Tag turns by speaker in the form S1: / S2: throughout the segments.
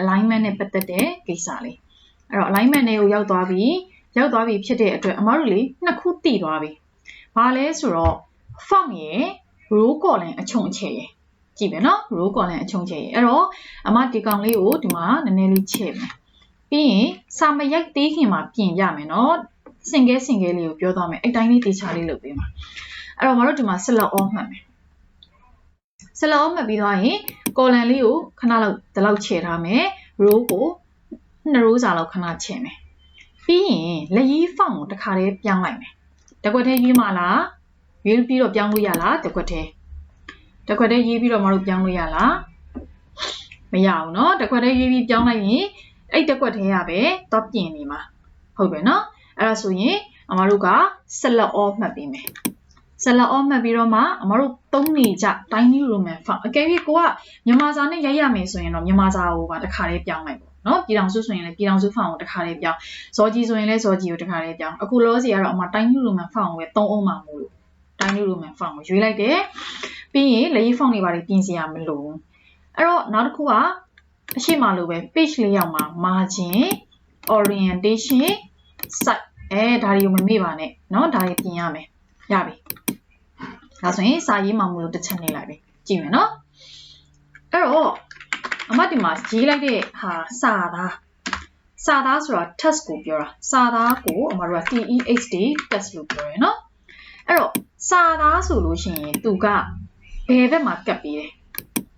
S1: alignment နဲ့ပတ်သက်တဲ့ကိစ္စလေးအဲ့တော့ alignment တွေကိုရောက်သွားပြီရောက်သွားပြီဖြစ်တဲ့အတွက်အမတို့လေနှစ်ခုတည်သွားပြီဘာလဲဆိုတော့ font ရယ် row column အချုံအချဲရယ်ကြည့်မယ်နော် row column အချုံချဲရယ်အဲ့တော့အမဒီကောင်လေးကိုဒီမှာနည်းနည်းလေးချဲ့မယ်ပြီးရင်စာမရိုက်သေးခင်မှာပြင်ပြမယ်နော်စင်ကဲစင်ကဲလေးကိုပြောသွားမယ်အဲ့တိုင်းလေးတေချာလေးလုပ်ပေးမှာအဲ့တော့မတို့ဒီမှာ select all မှတ်မယ် ဆလောမှတ်ပြီးသွားရင် column လေးကိုခဏလောက်ဒီလောက်ခြေထားမယ် row ကို2 row စာလောက်ခဏခြေမယ်ပြီးရင်လက်ရေး font ကိုတစ်ခါတည်းပြောင်းလိုက်မယ်တကွက်သေးရေးမလားရွေးပြီးတော့ပြောင်းလို့ရလားတကွက်သေးတကွက်သေးရေးပြီးတော့မတို့ပြောင်းလို့ရလားမရဘူးเนาะတကွက်သေးရေးပြီးပြောင်းလိုက်ရင်အဲ့တကွက်သေးရပဲတော့ပြင်နေမှာဟုတ်ပဲเนาะအဲ့ဒါဆိုရင်အမတို့က select all မှတ်ပေးမယ် ဇလအောမှတ်ပြီးတော့မှအမတို့သုံးနေကြ tiny roman font အကယ်၍ကိုကမြန်မာစာနဲ့ရိုက်ရမယ်ဆိုရင်တော့မြန်မာစာကိုပါတစ်ခါလေးပြောင်းလိုက်ပေါ့နော်ပြည်တော်စုဆိုရင်လည်းပြည်တော်စု font ကိုတစ်ခါလေးပြောင်းဇော်ကြီးဆိုရင်လည်းဇော်ကြီးကိုတစ်ခါလေးပြောင်းအခုလောစီကတော့အမ tiny roman font ကိုပဲသုံးအောင်မှာမို့လို့ tiny roman font ကိုရွေးလိုက်တယ်ပြီးရင်လက်ရေး font တွေပါပြင်စီရမလို့အဲ့တော့နောက်တစ်ခုကအရှိမလိုပဲ page လေးရောက်မှာ margin orientation site အဲဒါတွေကိုမမေ့ပါနဲ့เนาะဒါတွေပြင်ရမယ်ရပြီ ဒါဆိုရင်စာရေးမှမလို့တစ်ချက်နေလိုက်ပြီကြည့်မယ်နော်အဲ့တော့အမဒီမှာရေးလိုက်တဲ့ဟာစာသားစာသားဆိုတာ test ကိုပြောတာစာသားကိုအမတို့က TEXT test လို့ပြောရယ်နော်အဲ့တော့စာသားဆိုလို့ရှိရင်သူကဘယ်ဘက်မှာကပ်ပြီးတယ်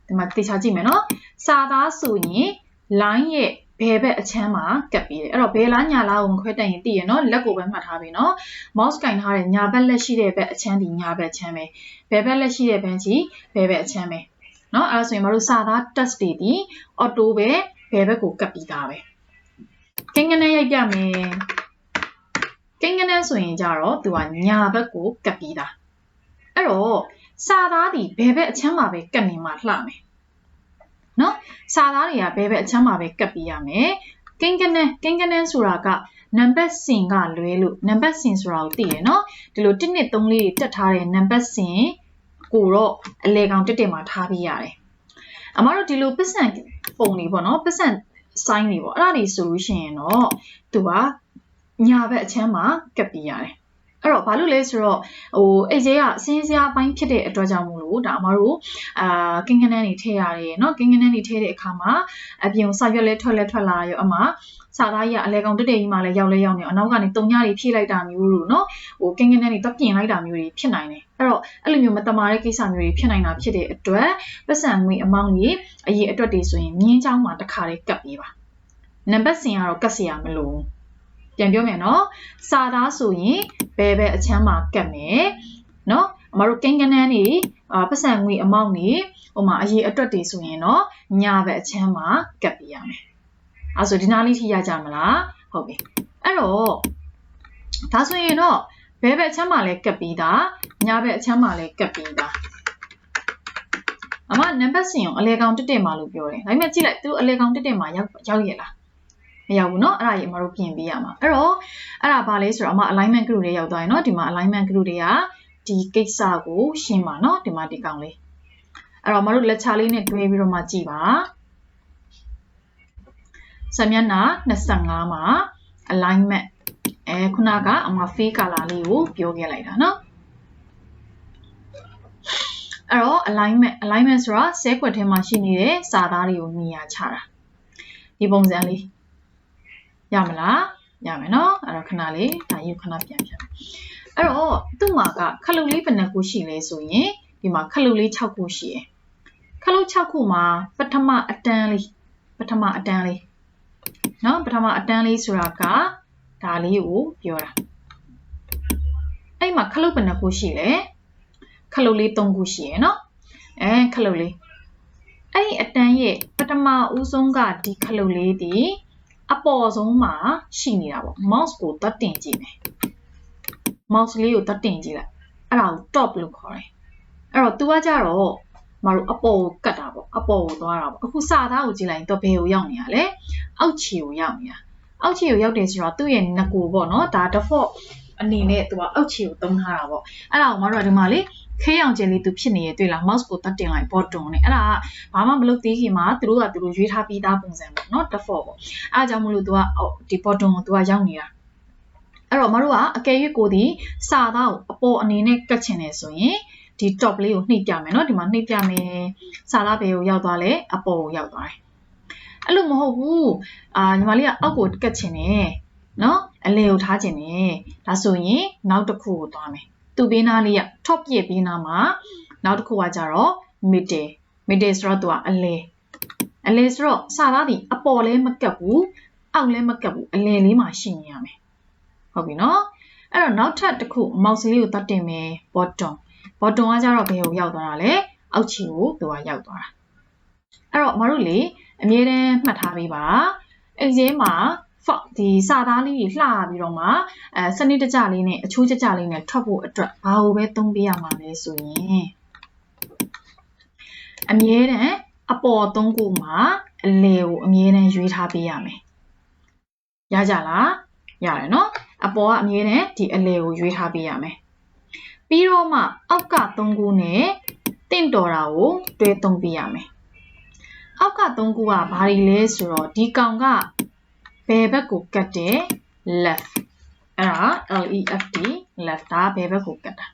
S1: ဒီမှာတေချာကြည့်မယ်နော်စာသားဆိုရင် line ရဲ့ဘယ်ဘက်အချမ်းမှာကပ်ပြီးတယ်အဲ့တော့ဘယ်လားညာလားကိုမခွဲတတ်ရင်သိရနော်လက်ကိုပဲမှတ်ထားပြီနော် mouse ကင်ထားတဲ့ညာဘက်လက်ရှိတဲ့ဘက်အချမ်းဒီညာဘက်ချမ်းပဲဘယ်ဘက်လက်ရှိတဲ့ဘက်ကြီးဘယ်ဘက်အချမ်းပဲနော်အဲ့ဒါဆိုရင်မတို့စာသား test တွေဒီ auto ပဲဘယ်ဘက်ကိုကပ်ပြီးသားပဲကင်းကနန်းရိုက်ပြမယ်ကင်းကနန်းဆိုရင်ကြတော့သူကညာဘက်ကိုကပ်ပြီးသားအဲ့တော့စာသားဒီဘယ်ဘက်အချမ်းမှာပဲကပ်နေမှလှမယ် နော်စာသားတွေကဘဲဘဲအချမ်းမှာပဲကပ်ပြီးရမယ်ကင်းကနန်းကင်းကနန်းဆိုတာကနံပါတ်စင်ကလွဲလို့နံပါတ်စင်ဆိုတာကိုသိရနော်ဒီလို1 2 3လေးတက်ထားတဲ့နံပါတ်စင်ကိုတော့အလဲကောင်တက်တက်မှာထားပြီးရတယ်အမတို့ဒီလိုပစ္စံပုံတွေပေါ့နော်ပစ္စံ sign တွေပေါ့အဲ့ဒါတွေဆိုလို့ရှိရင်တော့သူကညာဘက်အချမ်းမှာကပ်ပြီးရတယ် အဲ့တော့ဘာလို့လဲဆိုတော့ဟိုအိတ်ကျဲကအစင်းစရာပိုင်းဖြစ်တဲ့အတွက်ကြောင့်မို့လို့ဒါအမတို့အာကင်းကနန်းတွေထည့်ရတယ်เนาะကင်းကနန်းတွေထည့်တဲ့အခါမှာအပြင်စာရွက်လဲထွက်လဲထွက်လာရောအမစာသားကြီးကအလဲကောင်တက်တက်ကြီးမှလည်းရောက်လဲရောက်နေအနောက်ကနေတုံညတွေဖြည့်လိုက်တာမျိုးလို့เนาะဟိုကင်းကနန်းတွေတက်ပြင်လိုက်တာမျိုးတွေဖြစ်နိုင်တယ်အဲ့တော့အဲ့လိုမျိုးမတမာတဲ့ကိစ္စမျိုးတွေဖြစ်နိုင်တာဖြစ်တဲ့အတွက်ပတ်စံငွေအမောင်းကြီးအရေးအတွက်တွေဆိုရင်မြင်းချောင်းမှာတစ်ခါလေးကပ်ပြီးပါနံပါတ်စင်ကတော့ကတ်စရာမလိုဘူး ပြန်ပြောမယ်နော်စာသားဆိုရင်ဘယ်ဘက်အချမ်းမှာကတ်မယ်နော်အမတို့ကိန်းကနန်းနေအာပတ်စံငွေအမောက်နေဟိုမှာအရေးအတွက်တွေဆိုရင်တော့ညာဘက်အချမ်းမှာကတ်ပြရမယ်အဲဆိုဒီနားလေးထိရကြမလားဟုတ်ပြီအဲ့တော့ဒါဆိုရင်တော့ဘယ်ဘက်အချမ်းမှာလဲကတ်ပြီးသားညာဘက်အချမ်းမှာလဲကတ်ပြီးသားအမနံပါတ်စင်ကိုအလဲကောင်တက်တက်မှာလို့ပြောတယ်ဒါပေမဲ့ကြည့်လိုက်သူအလဲကောင်တက်တက်မှာရောက်ရောက်ရလား မရောက်ဘူးเนาะအဲ့ဒါကြီးအမတို့ပြင်ပေးရမှာအဲ့တော့အဲ့ဒါဘာလဲဆိုတော့အမ alignment group တွေရောက်သွားရင်เนาะဒီမှာ alignment group တွေကဒီကိစ္စကိုရှင်းပါเนาะဒီမှာဒီကောင်လေးအဲ့တော့အမတို့ lecture လေးနဲ့တွဲပြီးတော့မှကြည့်ပါဆမျက်နှာ25မှာ alignment အဲခုနကအမ fee color လေးကိုပြောခဲ့လိုက်တာเนาะအဲ့တော့ alignment alignment ဆိုတာဆဲကွက်ထဲမှာရှိနေတဲ့စာသားတွေကိုနေရာချတာဒီပုံစံလေး ရမလားရမယ်နော်အဲ့တော့ခဏလေးဒါယူခဏပြန်ပြန်အဲ့တော့သူ့မှာကခလုတ်လေးဘယ်နှခုရှိလဲဆိုရင်ဒီမှာခလုတ်လေး6ခုရှိရယ်ခလုတ်6ခုမှာပထမအတန်းလေးပထမအတန်းလေးနော်ပထမအတန်းလေးဆိုတာကဒါလေးကိုပြောတာအဲ့မှာခလုတ်ဘယ်နှခုရှိလဲခလုတ်လေး3ခုရှိရယ်နော်အဲခလုတ်လေးအဲ့ဒီအတန်းရဲ့ပထမဦးဆုံးကဒီခလုတ်လေးဒီ အပေါ်ဆုံးမှာရှိနေတာပေါ့ mouse ကိုတက်တင်ကြည့်မယ် mouse လေးကိုတက်တင်ကြည့်လိုက်အဲ့ဒါကို top လို့ခေါ်တယ်အဲ့တော့ तू ကကြတော့မတို့အပေါ်ကိုကတ်တာပေါ့အပေါ်ကိုသွားတာပေါ့အခုစာသားကိုကြည့်လိုက်ရင် तू ဘယ်ကိုရောက်နေရလဲအောက်ခြေကိုရောက်နေတာအောက်ခြေကိုရောက်တယ်ဆိုတော့သူ့ရဲ့ငကိုပေါ့နော်ဒါ default အနေနဲ့ तू ကအောက်ခြေကိုသုံးထားတာပေါ့အဲ့ဒါကိုမတို့ကဒီမှာလေ ခေးအောင်ကျင်လေးသူဖြစ်နေရတွေ့လား mouse ကိုတတ်တင်လိုက် bottom နဲ့အဲ့ဒါကဘာမှမလုပ်သေးခင်မှာသူတို့ကသူတို့ရွေးထားပြီးသားပုံစံပေါ့နော် default ပေါ့အဲ့ဒါကြောင့်မလို့သူကဒီ bottom ကိုသူကရောက်နေတာအဲ့တော့မတို့ကအကယ်၍ကိုဒီစာသားကိုအပေါ်အနေနဲ့ကတ်ချင်တယ်ဆိုရင်ဒီ top လေးကိုနှိပ်ပြမယ်เนาะဒီမှာနှိပ်ပြမယ်စာသားဘယ်ကိုရောက်သွားလဲအပေါ်ကိုရောက်သွားတယ်အဲ့လိုမဟုတ်ဘူးအာညီမလေးကအောက်ကိုကတ်ချင်တယ်เนาะအလဲကိုထားချင်တယ်ဒါဆိုရင်နောက်တစ်ခုကိုသွားမယ် သူ့ဘေးနားလေးက top ပြည့်ဘေးနားမှာနောက်တစ်ခုကကြတော့ middle middle ဆိုတော့သူကအလဲအလဲဆိုတော့စာသားဒီအပေါ်လဲမကတ်ဘူးအောက်လဲမကတ်ဘူးအလဲလေးမှာရှိနေရမယ်ဟုတ်ပြီနော်အဲ့တော့နောက်ထပ်တစ်ခု mouse လေးကိုတတ်တင်မယ် bottom bottom ကကြတော့ဘယ်ကိုရောက်သွားတာလဲအောက်ခြေကိုသူကရောက်သွားတာအဲ့တော့မတို့လေအမြဲတမ်းမှတ်ထားပေးပါအဲ့ဒီမှာ ဒီစာသားလေးတွေလှပြီးတော့မှအဲစနစ်တကျလေးနဲ့အချိုးကျကျလေးနဲ့ထွက်ဖို့အတွက်ဘာကိုပဲသုံးပေးရမှာလဲဆိုရင်အမြဲတမ်းအပေါ်သုံးခုမှာအလေကိုအမြဲတမ်းရွေးထားပေးရမယ်ရကြလားရတယ်နော်အပေါ်ကအမြဲတမ်းဒီအလေကိုရွေးထားပေးရမယ်ပြီးတော့မှအောက်ကသုံးခုနဲ့တင့်တော်တာကိုတွဲသုံးပေးရမယ်အောက်ကသုံးခုကဘာတွေလဲဆိုတော့ဒီကောင်က ဘယ်ဘက်ကိုကတ်တယ် left အဲ့ဒါ left left ဒါဘယ်ဘက်ကိုကတ်တာ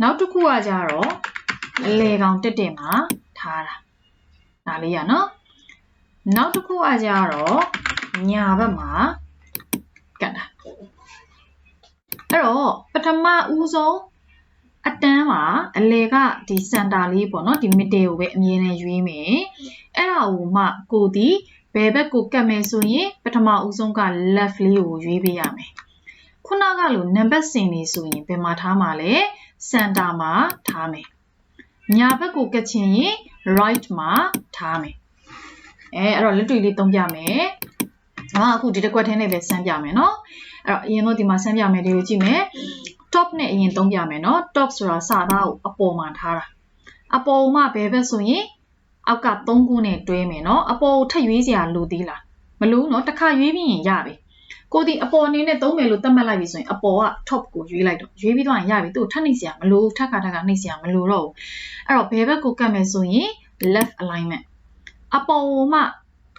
S1: နောက်တစ်ခုကကြတော့အလေကောင်တက်တက်မှာထားတာဒါလေးရနော်နောက်တစ်ခုကကြတော့ညာဘက်မှာကတ်တာအဲ့တော့ပထမဦးဆုံး အတန်းမှာအလေကဒီစင်တာလေးပေါ့နော်ဒီ middle ကိုပဲအမြဲတမ်းရွေးမယ်အဲ့ဒါကိုမှကိုဒီဘယ်ဘက်ကိုကတ်မယ်ဆိုရင်ပထမဦးဆုံးက left လေးကိုရွေးပေးရမယ်ခုနကလိုနံပါတ်စင်နေဆိုရင်ဘယ်မှာထားမှာလဲစင်တာမှာထားမယ်ညာဘက်ကိုကတ်ချင်ရင် right မှာထားမယ်အဲအဲ့တော့လက်တွေ့လေးသုံးပြမယ်။အာအခုဒီတစ်ခွက်ထဲနဲ့ပဲစမ်းပြမယ်နော်။အဲ့တော့အရင်တော့ဒီမှာစမ်းပြမယ်ဒီကိုကြည့်မယ်။ top နဲ့အရင်သုံးပြမယ်နော် top ဆိုတာစာသားကိုအပေါ်မှာထားတာအပေါ်မှာဘယ်ဘက်ဆိုရင်အောက်က3ခုနဲ့တွဲမယ်နော်အပေါ်ကိုထပ်ရွေးစရာလိုသေးလားမလိုနော်တစ်ခါရွေးပြီးရင်ရပြီကိုဒီအပေါ်အနေနဲ့သုံးမယ်လို့သတ်မှတ်လိုက်ပြီဆိုရင်အပေါ်က top ကိုရွေးလိုက်တော့ရွေးပြီးတော့ရပြီသူ့ထပ်နှိပ်စရာမလိုထပ်ခါထပ်ခါနှိပ်စရာမလိုတော့ဘူးအဲ့တော့ဘယ်ဘက်ကိုကတ်မယ်ဆိုရင် left alignment အပေါ်မှ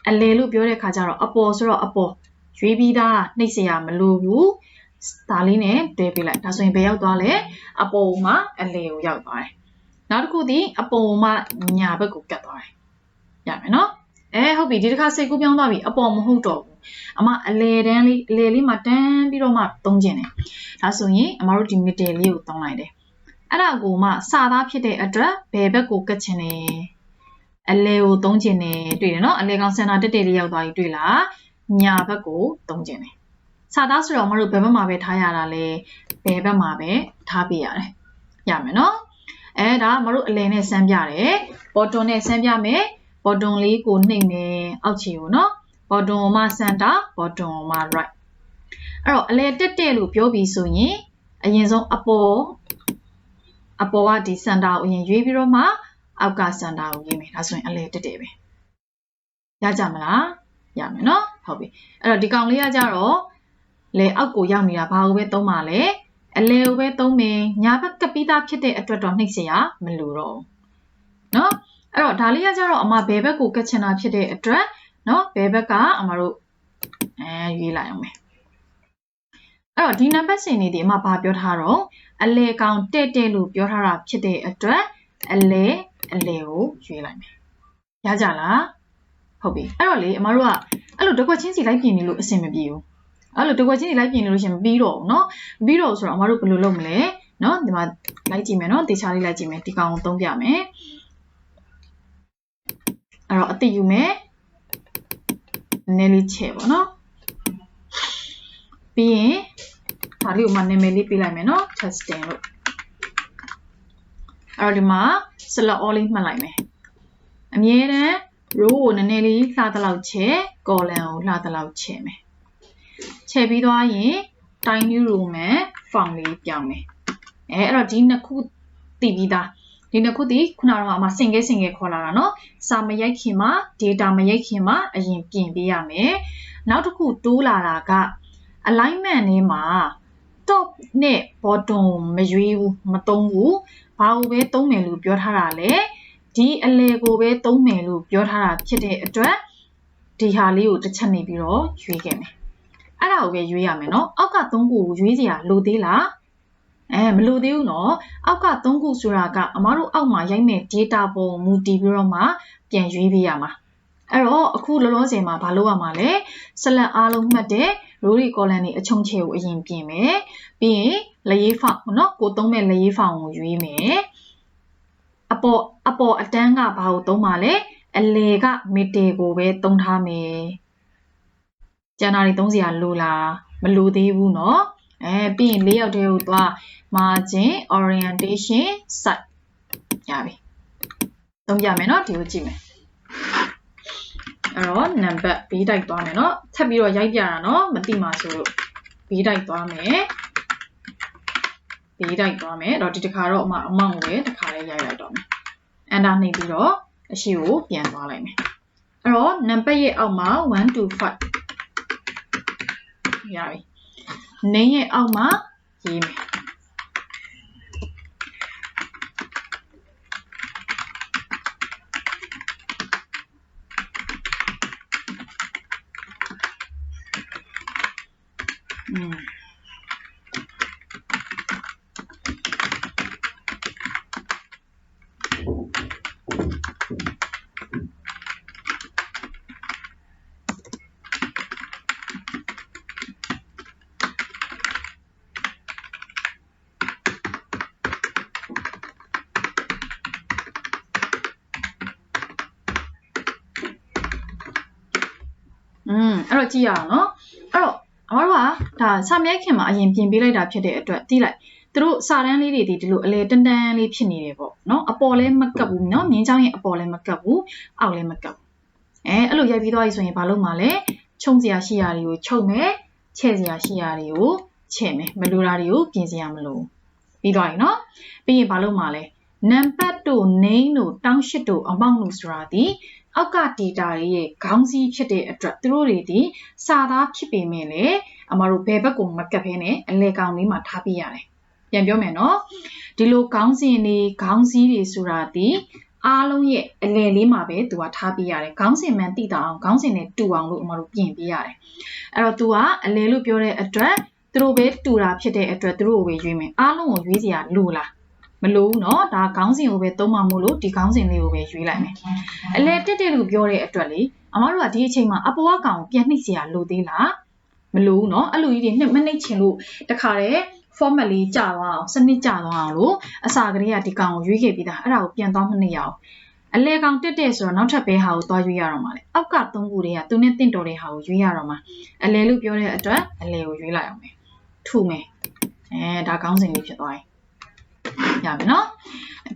S1: အလယ်လို့ပြောတဲ့ခါကျတော့အပေါ်ဆိုတော့အပေါ်ရွေးပြီးသားနှိပ်စရာမလိုဘူး ဒါလေးနဲ့တွဲပေးလိုက်ဒါဆိုရင်ဘယ်ရောက်သွားလဲအပေါ်မှာအလဲကိုရောက်သွားတယ်နောက်တစ်ခုဒီအပေါ်မှာညာဘက်ကိုကတ်သွားတယ်ရမယ်နော်အဲဟုတ်ပြီဒီတစ်ခါစိတ်ကူးပြောင်းသွားပြီအပေါ်မဟုတ်တော့ဘူးအမအလဲတန်းလေးအလဲလေးမှာတန်းပြီးတော့မှသုံးကျင်တယ်ဒါဆိုရင်အမတို့ဒီ middle လေးကိုသုံးလိုက်တယ်အဲ့ဒါကိုမှစာသားဖြစ်တဲ့အတွက်ဘယ်ဘက်ကိုကတ်ချင်လဲအလဲကိုသုံးကျင်တယ်တွေ့တယ်နော်အလဲကောင်စင်တာတက်တက်လေးရောက်သွားပြီတွေ့လားညာဘက်ကိုသုံးကျင်တယ် စာသားဆိုတော့မတို့ဘယ်ဘက်မှာပဲထားရတာလဲဘယ်ဘက်မှာပဲထားပြရတယ်ရမယ်နော်အဲဒါမတို့အလဲနဲ့စမ်းပြတယ်ဘော်တွန်နဲ့စမ်းပြမယ်ဘော်တွန်လေးကိုနှိပ်မယ်အောက်ခြေကိုနော်ဘော်တွန်မှာစင်တာဘော်တွန်မှာ right အဲ့တော့အလဲတက်တက်လို့ပြောပြီးဆိုရင်အရင်ဆုံးအပေါ်အပေါ်ကဒီစင်တာကိုအရင်ရွေးပြီးတော့မှအောက်ကစန်တာကိုရေးမယ်ဒါဆိုရင်အလဲတက်တယ်ပဲရကြမလားရမယ်နော်ဟုတ်ပြီအဲ့တော့ဒီကောင်လေးကကြတော့ လဲအောက်ကိုရောက်နေတာဘာကိုပဲသုံးပါလဲအလဲကိုပဲသုံးမယ်ညာဘက်ကပီးသားဖြစ်တဲ့အတွက်တော့နှိပ်เสียမလို့တော့နော်အဲ့တော့ဒါလေးကကြတော့အမဘယ်ဘက်ကိုကတ်ချင်တာဖြစ်တဲ့အတွက်နော်ဘယ်ဘက်ကအမတို့အဲရွေးလိုက်အောင်မယ်အဲ့တော့ဒီနံပါတ်စင်နေဒီအမဘာပြောထားတော့အလဲကောင်တဲ့တဲ့လို့ပြောထားတာဖြစ်တဲ့အတွက်အလဲအလဲကိုရွေးလိုက်မယ်ရကြလားဟုတ်ပြီအဲ့တော့လေအမတို့ကအဲ့လိုတကွက်ချင်းစီလိုက်ပြင်နေလို့အဆင်မပြေဘူး အဲ့လိုတကွက်ချင်းစီလိုက်ပြင်နေလို့ရှင်မပြီးတော့ဘူးเนาะမပြီးတော့ဆိုတော့အမတို့ဘယ်လိုလုပ်မလဲเนาะဒီမှာလိုက်ကြည့်မယ်เนาะတေချာလေးလိုက်ကြည့်မယ်ဒီကောင်ကိုသုံးပြမယ်အဲ့တော့အတိယူမယ်နည်းလေးချဲ့ပေါ့เนาะပြီးရင်ဒါလေးကိုမှနာမည်လေးပေးလိုက်မယ်เนาะ testing လို့အဲ့တော့ဒီမှာ select all လေးမှတ်လိုက်မယ်အမြဲတမ်း row ကိုနည်းနည်းလေးလှသလောက်ချဲ column ကိုလှသလောက်ချဲမယ် ချဲပြီးသွားရင် tiny roman font လေးပြောင်းမယ်အဲအဲ့တော့ဒီနှစ်ခုတည်ပြီးသားဒီနှစ်ခုတည်ခုနကတော့အမစင်ကဲစင်ကဲခေါ်လာတာเนาะစာမရိုက်ခင်မှာ data မရိုက်ခင်မှာအရင်ပြင်ပေးရမယ်နောက်တစ်ခုတိုးလာတာက alignment လေးမှာ top နဲ့ bottom မရွေးဘူးမသုံးဘူးဘာကိုပဲသုံးမယ်လို့ပြောထားတာလဲဒီအလေကိုပဲသုံးမယ်လို့ပြောထားတာဖြစ်တဲ့အတွက်ဒီဟာလေးကိုတစ်ချက်နေပြီးတော့ရွေးခဲ့မယ် အဲ့ဒါကိုပဲရွေးရမယ်နော်အောက်က3ခုကိုရွေးစရာလိုသေးလားအဲမလိုသေးဘူးနော်အောက်က3ခုဆိုတာကအမတို့အောက်မှာရိုက်မဲ့ data ပုံမူတည်ပြီးတော့မှပြန်ရွေးပေးရမှာအဲ့တော့အခုလောလောဆယ်မှာမလုပ်ရမှာလဲ select အားလုံးမှတ်တဲ့ row တွေ column တွေအချုံချဲကိုအရင်ပြင်မယ်ပြီးရင်လရေး font ပေါ့နော်ကိုသုံးမဲ့လရေး font ကိုရွေးမယ်အပေါ်အပေါ်အတန်းကဘာကိုသုံးမှာလဲအလေက middle ကိုပဲသုံးထားမယ် ကျန်တာတွေသုံးစရာလိုလားမလိုသေးဘူးเนาะအဲပြီးရင်လေးယောက်တည်းကိုသွား margin orientation site ရပြီသုံးပြမယ်เนาะဒီကိုကြည့်မယ်အဲ့တော့ number b တိုက်သွားမယ်เนาะထပ်ပြီးတော့ရိုက်ပြတာเนาะမသိမှာဆိုလို့ b တိုက်သွားမယ် b တိုက်သွားမယ်တော့ဒီတစ်ခါတော့အမအမောင့်ကိုပဲတစ်ခါလေးရိုက်လိုက်တော့မယ် enter နှိပ်ပြီးတော့အရှိကိုပြန်သွားလိုက်မယ်အဲ့တော့ number ရဲ့အောက်မှာ1 to 5 ရပြီ name ရဲ့အောက်မှာရေးမယ်อืม တော့ကြည့်ရအောင်နော်အဲ့တော့အမတို့ကဒါစာမြိုက်ခင်မှာအရင်ပြင်ပေးလိုက်တာဖြစ်တဲ့အတွက်တိလိုက်သူတို့စာတန်းလေးတွေဒီဒီလိုအလဲတန်းတန်းလေးဖြစ်နေတယ်ပေါ့နော်အပေါ်လဲမကပ်ဘူးနော်မြင်းချောင်းရဲ့အပေါ်လဲမကပ်ဘူးအောက်လဲမကပ်ဘူးအဲအဲ့လိုရိုက်ပြီးသွားပြီဆိုရင်ဘာလုပ်မှာလဲခြုံစရာရှိရာတွေကိုခြုံမယ်ချဲ့စရာရှိရာတွေကိုချဲ့မယ်မလိုတာတွေကိုပြင်စရာမလိုပြီးသွားပြီနော်ပြီးရင်ဘာလုပ်မှာလဲနံပါတ်တို့ name တို့ township တို့ amount တို့ဆိုတာဒီ အောက်က data တွေရဲ့ခေါင်းစည်းဖြစ်တဲ့အတွက်သူတို့တွေဒီစာသားဖြစ်ပေမဲ့လည်းအမတို့ဘယ်ဘက်ကိုမကပ်ဖဲနဲ့အလဲကောင်လေးမှာထားပြရတယ်။ပြန်ပြောမယ်နော်။ဒီလိုခေါင်းစဉ်တွေခေါင်းစည်းတွေဆိုတာဒီအားလုံးရဲ့အလဲလေးမှာပဲသူကထားပြရတယ်။ခေါင်းစဉ်မှန်သိတာအောင်ခေါင်းစဉ်နဲ့တူအောင်လို့အမတို့ပြင်ပြရတယ်။အဲ့တော့သူကအလဲလို့ပြောတဲ့အတွက်သူတို့ပဲတူတာဖြစ်တဲ့အတွက်သူတို့ကိုပဲရွေးမယ်။အားလုံးကိုရွေးစရာလိုလား။ မလို့ဘူးเนาะဒါခေါင်းစဉ်ကိုပဲသုံးမှမို့လို့ဒီခေါင်းစဉ်လေးကိုပဲရွေးလိုက်မယ်အလဲတက်တက်လို့ပြောတဲ့အတွက်လေအမတို့ကဒီအချိန်မှာအပေါ်ကကောင်ကိုပြန်နှိပ်เสียလို့သေးလားမလို့ဘူးเนาะအဲ့လိုကြီးတွေနှိပ်မနှိပ်ချင်လို့တခါတည်း format လေးကြာသွားအောင်စနစ်ကြာသွားအောင်လို့အစာကလေးကဒီကောင်ကိုရွေးခဲ့ပြီးသားအဲ့ဒါကိုပြန်သွားမနှိပ်ရအောင်အလဲကောင်တက်တက်ဆိုတော့နောက်ထပ်ဘဲဟာကိုသွားရွေးရတော့မှာလေအောက်ကသုံးခုတွေကသူနဲ့တင့်တော်တဲ့ဟာကိုရွေးရတော့မှာအလဲလို့ပြောတဲ့အတွက်အလဲကိုရွေးလိုက်အောင်မယ်ထုမယ်အဲဒါကောင်းစဉ်လေးဖြစ်သွားပြီ ရပြီနော်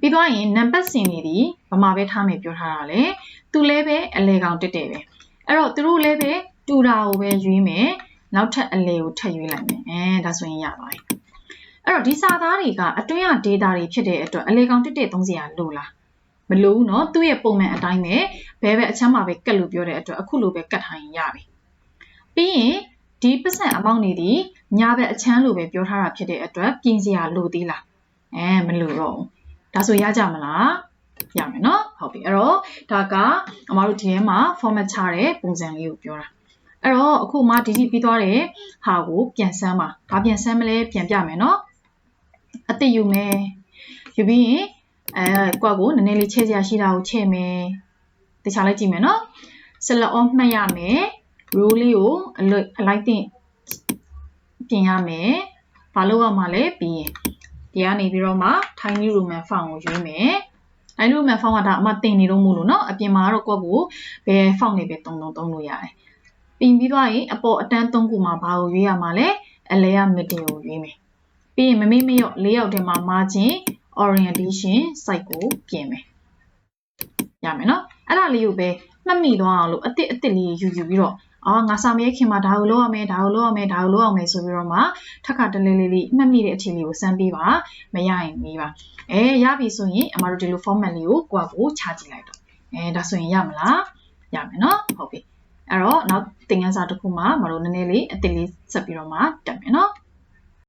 S1: ပြီးသွားရင်နံပါတ်စင်လေးဒီဗမာပဲထားမယ်ပြောထားတာလေသူလည်းပဲအလဲကောင်တက်တယ်ပဲအဲ့တော့သူတို့လည်းပဲတူတာကိုပဲရွေးမယ်နောက်ထပ်အလဲကိုထပ်ရွေးလိုက်မယ်အဲဒါဆိုရင်ရပါပြီအဲ့တော့ဒီစာသားတွေကအတွင်းက data တွေဖြစ်တဲ့အတွက်အလဲကောင်တက်တဲ့သုံးစရာလိုလားမလိုဘူးเนาะသူ့ရဲ့ပုံမှန်အတိုင်းပဲဘဲပဲအချမ်းမှာပဲကတ်လို့ပြောတဲ့အတွက်အခုလိုပဲကတ်ထားရင်ရပြီပြီးရင်ဒီပတ်စံအမောင့်နေဒီညာဘက်အချမ်းလိုပဲပြောထားတာဖြစ်တဲ့အတွက်ပြင်စရာလိုသေးလား အဲမလို့တော့ဒါဆိုရကြမလားရမယ်နော်ဟုတ်ပြီအဲ့တော့ဒါကအမတို့ဒီထဲမှာ format ချတဲ့ပုံစံလေးကိုပြောတာအဲ့တော့အခုမှဒီဒီပြီးသွားတဲ့ဟာကိုပြန်ဆန်းပါဘာပြန်ဆန်းမလဲပြန်ပြမယ်နော်အတိယူမယ်ယူပြီးရင်အဲကွက်ကိုနည်းနည်းလေးချဲ့စရာရှိတာကိုချဲ့မယ်တခြားလိုက်ကြည့်မယ်နော်ဆက်လက် on မှတ်ရမယ် row လေးကိုအလိုက်တင်ပြင်ရမယ်ဘာလို့ရမှာလဲပြီးရင် ဒီကနေပြီးတော့မှ Thai New Roman Font ကိုရွေးမယ်။ Thai New Roman Font ကဒါအမတင်နေတော့မို့လို့နော်အပြင်မှာကတော့ကိုယ့်ကိုဘယ် font တွေပဲတုံတုံတုံးလို့ရတယ်။ပြင်ပြီးသွားရင်အပေါ်အတန်း၃ခုမှာဘာကိုရွေးရမှာလဲအလဲရ middle ကိုရွေးမယ်။ပြီးရင်မမေ့မရော့၄ရောက်ထဲမှာ margin orientation site ကိုပြင်မယ်။ရမယ်နော်။အဲ့ဒါလေးကိုပဲမှတ်မိသွားအောင်လို့အစ်စ်အစ်စ်လေးယူယူပြီးတော့ အော်ငါစာမရဲခင်မှာဒါကိုလုပ်ရမယ်ဒါကိုလုပ်ရမယ်ဒါကိုလုပ်ရမယ်ဆိုပြီးတော့မှထပ်ခါတလေးလေးလေးမှတ်မိတဲ့အချိန်လေးကိုစမ်းပေးပါမရရင်မေးပါအဲရပြီဆိုရင်အမတို့ဒီလို format လေးကိုကိုယ့်ကိုချကြည့်လိုက်တော့အဲဒါဆိုရင်ရမလားရမယ်နော်ဟုတ်ပြီအဲ့တော့နောက်သင်ခန်းစာတစ်ခုမှာမတို့နည်းနည်းလေးအသစ်လေးဆက်ပြီးတော့မှတက်မယ်နော်